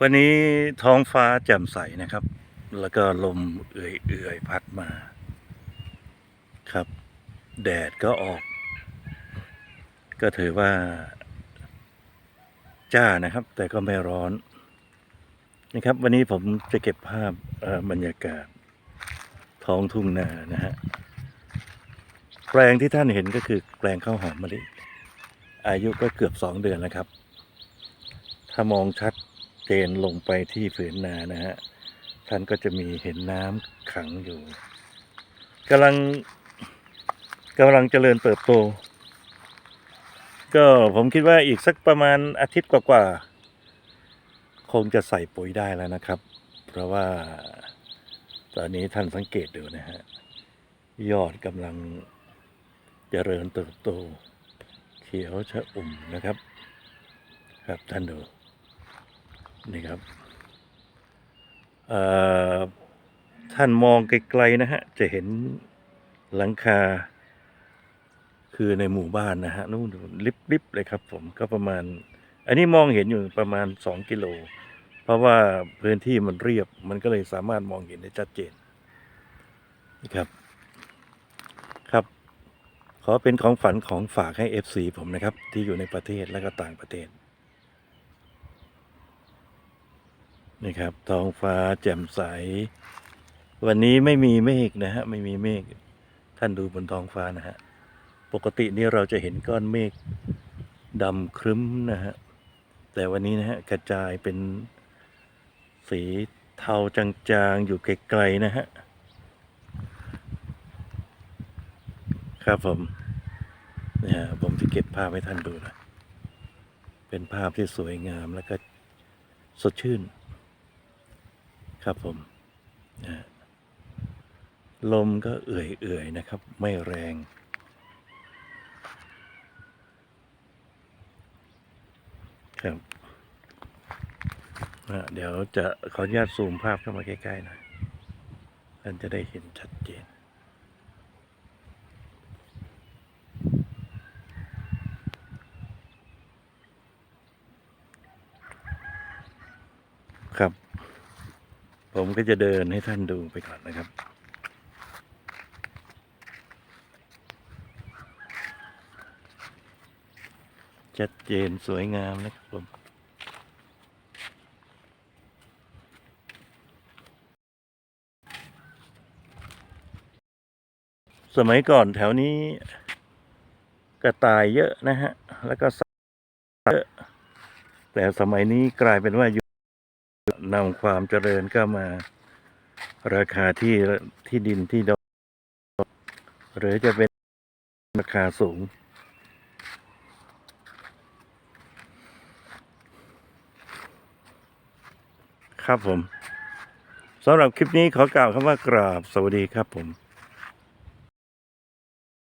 วันนี้ท้องฟ้าแจ่มใสนะครับ แล้วก็ลมเอื่อยๆพัดมา ครับ แดดก็ออก ก็ถือว่า จ้านะครับ แต่ก็ไม่ร้อน นะครับ วันนี้ผมจะเก็บภาพบรรยากาศ ท้องทุ่งนานะฮะแปลงที่ท่านเห็นก็คือแปลงข้าวหอมมะลิอายุก็เกือบสองเดือนแล้วครับ ถ้ามองชัด เจนลงไปที่ผืนนานะฮะ ท่านก็จะมีเห็นน้ำขังอยู่กำลังกำลังเจริญเติบโต ก็ผมคิดว่าอีกสักประมาณอาทิตย์กว่าๆคงจะใส่ปุ๋ยได้แล้วนะครับ เพราะว่าตอนนี้ท่านสังเกตดูนะฮะ ยอดกำลังเจริญเติบโต เขียวชะอุ่มนะครับ ครับท่านดู นี่ครับท่านมองไกลๆนะฮะ จะเห็นหลังคา คือในหมู่บ้านนะฮะนู่นลิบๆเลยครับ ผมก็ประมาณ อันนี้มองเห็นอยู่ประมาณสองกิโล เพราะว่าพื้นที่มันเรียบมันก็เลยสามารถมองเห็นได้ชัดเจนนะครับ ครับ ขอเป็นของฝันของฝากให้ FC ผมนะครับ ที่อยู่ในประเทศและก็ต่างประเทศ นี่ครับท้องฟ้าแจ่มใส วันนี้ไม่มีเมฆนะฮะไม่มีเมฆท่านดูบนท้องฟ้านะฮะปกตินี่เราจะเห็นก้อนเมฆดำครึ้มนะฮะแต่วันนี้นะฮะกระจายเป็นสีเทาจางๆอยู่ไกลๆนะฮะครับผมเนะฮะผมจะเก็บภาพให้ท่านดูนะ เป็นภาพที่สวยงามแล้วก็สดชื่น ครับผมลมก็เอื่อยๆนะครับ ไม่แรง ครับเดี๋ยวจะขออนุญาตซูมภาพเข้ามาใกล้ๆหน่อยท่านจะได้เห็นชัดเจนครับ ผมก็จะเดินให้ท่านดูไปก่อนนะครับ ชัดเจนสวยงามนะครับผมสมัยก่อนแถวนี้กระต่ายเยอะนะฮะ แล้วก็สัตว์เยอะ แต่สมัยนี้กลายเป็นว่าอยู่ นำความเจริญก็มา ราคาที่ที่ดินที่ดอกหรือจะเป็นราคาสูง ครับผมสำหรับคลิปนี้ขอกล่าวคำว่ากราบสวัสดีครับผม